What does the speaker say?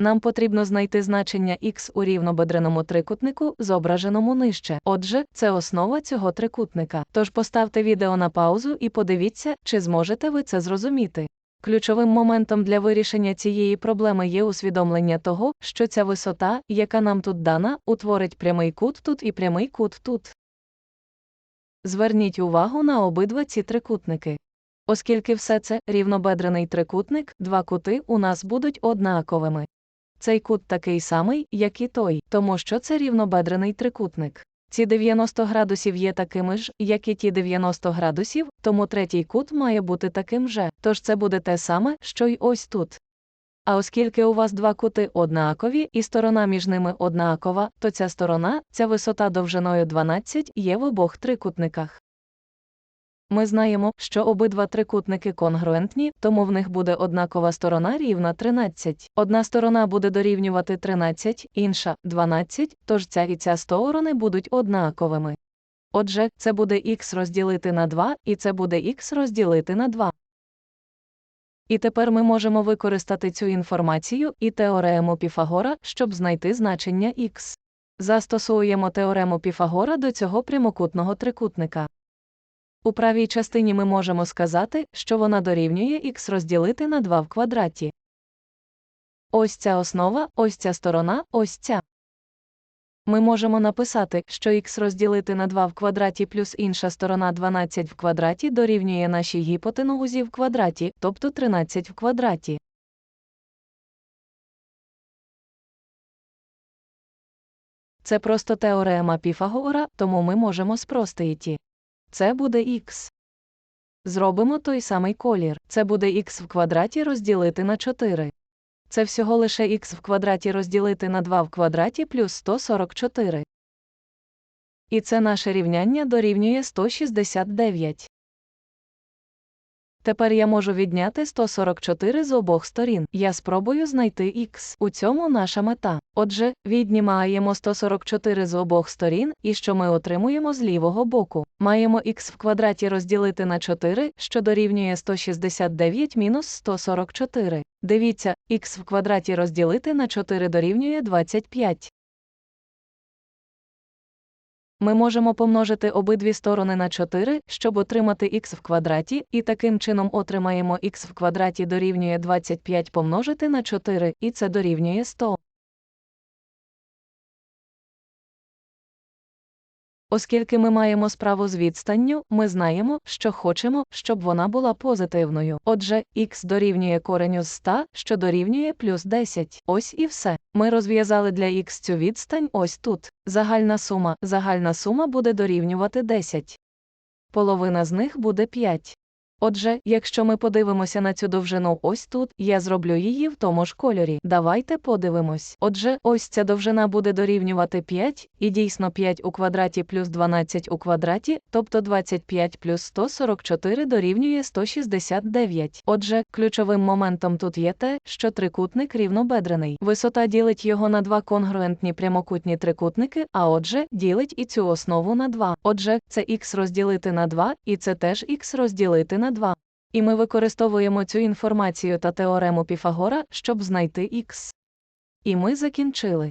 Нам потрібно знайти значення х у рівнобедреному трикутнику, зображеному нижче. Отже, це основа цього трикутника. Тож поставте відео на паузу і подивіться, чи зможете ви це зрозуміти. Ключовим моментом для вирішення цієї проблеми є усвідомлення того, що ця висота, яка нам тут дана, утворить прямий кут тут і прямий кут тут. Зверніть увагу на обидва ці трикутники. Оскільки все це рівнобедрений трикутник, два кути у нас будуть однаковими. Цей кут такий самий, як і той, тому що це рівнобедрений трикутник. Ці 90 градусів є такими ж, як і ті 90 градусів, тому третій кут має бути таким же, тож це буде те саме, що й ось тут. А оскільки у вас два кути однакові і сторона між ними однакова, то ця сторона, ця висота довжиною 12 є в обох трикутниках. Ми знаємо, що обидва трикутники конгруентні, тому в них буде однакова сторона рівна 13. Одна сторона буде дорівнювати 13, інша 12, тож ця і ця сторони будуть однаковими. Отже, це буде х розділити на 2, і це буде х розділити на 2. І тепер ми можемо використати цю інформацію і теорему Піфагора, щоб знайти значення х. Застосуємо теорему Піфагора до цього прямокутного трикутника. У правій частині ми можемо сказати, що вона дорівнює х розділити на 2 в квадраті. Ось ця основа, ось ця сторона, ось ця. Ми можемо написати, що х розділити на 2 в квадраті плюс інша сторона 12 в квадраті дорівнює нашій гіпотенузі в квадраті, тобто 13 в квадраті. Це просто теорема Піфагора, тому ми можемо спростити. Це буде х. Зробимо той самий колір. Це буде х в квадраті розділити на 4. Це всього лише х в квадраті розділити на 2 в квадраті плюс 144. І це наше рівняння дорівнює 169. Тепер я можу відняти 144 з обох сторін. Я спробую знайти х. У цьому наша мета. Отже, віднімаємо 144 з обох сторін, і що ми отримуємо з лівого боку. Маємо х в квадраті розділити на 4, що дорівнює 169 мінус 144. Дивіться, х в квадраті розділити на 4 дорівнює 25. Ми можемо помножити обидві сторони на 4, щоб отримати х в квадраті, і таким чином отримаємо х в квадраті дорівнює 25 помножити на 4, і це дорівнює 100. Оскільки ми маємо справу з відстанню, ми знаємо, що хочемо, щоб вона була позитивною. Отже, х дорівнює кореню з 100, що дорівнює плюс 10. Ось і все. Ми розв'язали для х цю відстань ось тут. Загальна сума. Загальна сума буде дорівнювати 10. Половина з них буде 5. Отже, якщо ми подивимося на цю довжину ось тут, я зроблю її в тому ж кольорі. Давайте подивимось. Отже, ось ця довжина буде дорівнювати 5, і дійсно 5 у квадраті плюс 12 у квадраті, тобто 25 плюс 144 дорівнює 169. Отже, ключовим моментом тут є те, що трикутник рівнобедрений. Висота ділить його на два конгруентні прямокутні трикутники, а отже, ділить і цю основу на 2. Отже, це х розділити на 2, і це теж х розділити на 2. І ми використовуємо цю інформацію та теорему Піфагора, щоб знайти х. І ми закінчили.